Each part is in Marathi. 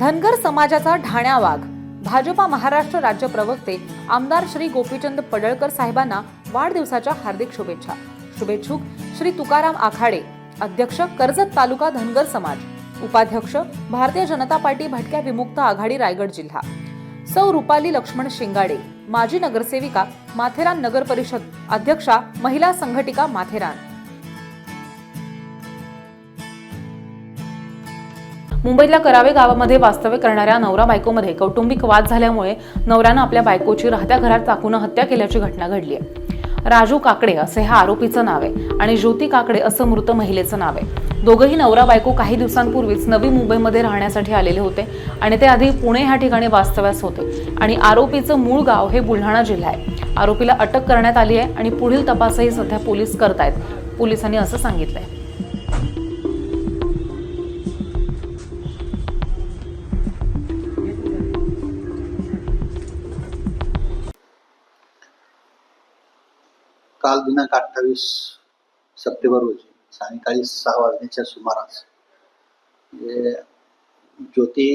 धनगर समाजाचा ढाण्या वाघ. भाजपा महाराष्ट्र राज्य प्रवक्ते आमदार श्री गोपीचंद पडळकर साहेबांना वाढदिवसाच्या हार्दिक शुभेच्छा. शुभेच्छुक श्री तुकाराम आखाडे अध्यक्ष कर्जत तालुका धनगर समाज उपाध्यक्ष भारतीय जनता पार्टी भटक्या विमुक्त आघाडी रायगड जिल्हा. सौ रुपाली लक्ष्मण शिंगाडे माजी नगरसेविका माथेरान नगर परिषद अध्यक्षा महिला संघटिका माथेरान. मुंबईतल्या करावे गावामध्ये वास्तव्य करणाऱ्या नवरा बायकोमध्ये कौटुंबिक वाद झाल्यामुळे नवऱ्यानं आपल्या बायकोची राहत्या घरात टाकून हत्या केल्याची घटना घडली आहे. राजू काकडे असे ह्या आरोपीचं नाव आहे आणि ज्योती काकडे असं मृत महिलेचं नाव आहे. दोघंही नवरा बायको काही दिवसांपूर्वीच नवी मुंबईमध्ये राहण्यासाठी आलेले होते आणि ते आधी पुणे ह्या ठिकाणी वास्तव्यास होते. आणि आरोपीचं मूळ गाव हे बुलढाणा जिल्हा आहे. आरोपीला अटक करण्यात आली आहे आणि पुढील तपासही सध्या पोलीस करतायत. पोलिसांनी असं सांगितलंय. काल दिनांक अठ्ठावीस सप्टेंबर रोजी सायंकाळी सहा वाजण्याच्या सुमारास जे ज्योती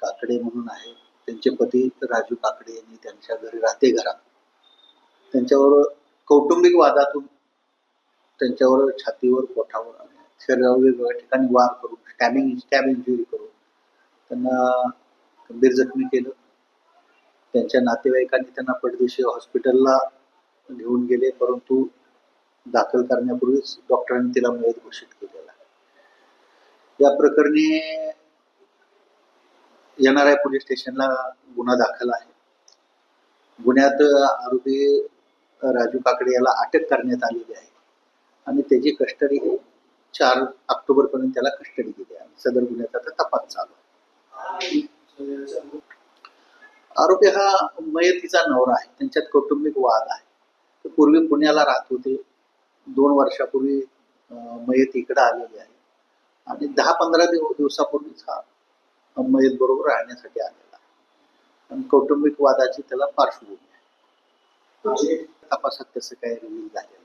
काकडे म्हणून आहे त्यांचे पती राजू काकडे यांनी त्यांच्या घरी राहते घरात. त्यांच्यावर कौटुंबिक वादातून त्यांच्यावर छातीवर पोटावर शरीरावर वेगवेगळ्या ठिकाणी वार करून स्टॅबिंग स्टॅब इंजुरी करून त्यांना गंभीर जखमी केलं. त्यांच्या नातेवाईकांनी त्यांना परदेशी हॉस्पिटलला घेऊन गेले परंतु दाखल करण्यापूर्वीच डॉक्टरांनी तिला मयत घोषित केलेला आहे. या प्रकरणी येणाऱ्या पोलीस स्टेशनला गुन्हा दाखल आहे. गुन्ह्यात आरोपी राजू काकडे याला अटक करण्यात आलेली आहे आणि त्याची कस्टडी ही चार ऑक्टोबर पर्यंत त्याला कस्टडी दिली आहे. सदर गुन्ह्याचा आता तपास चालू आहे. आरोपी हा मयतीचा नवरा आहे. त्यांच्यात कौटुंबिक वाद आहे. ते पूर्वी पुण्याला राहत होते. दोन वर्षापूर्वी मयत इकडे आलेली आहे. आणि दहा पंधरा दिव दिवसापूर्वीच हा मयत बरोबर राहण्यासाठी आलेला आहे. आणि कौटुंबिक वादाची त्याला पार्श्वभूमी आहे. तपासात कसं काही रिव्हील झालेलं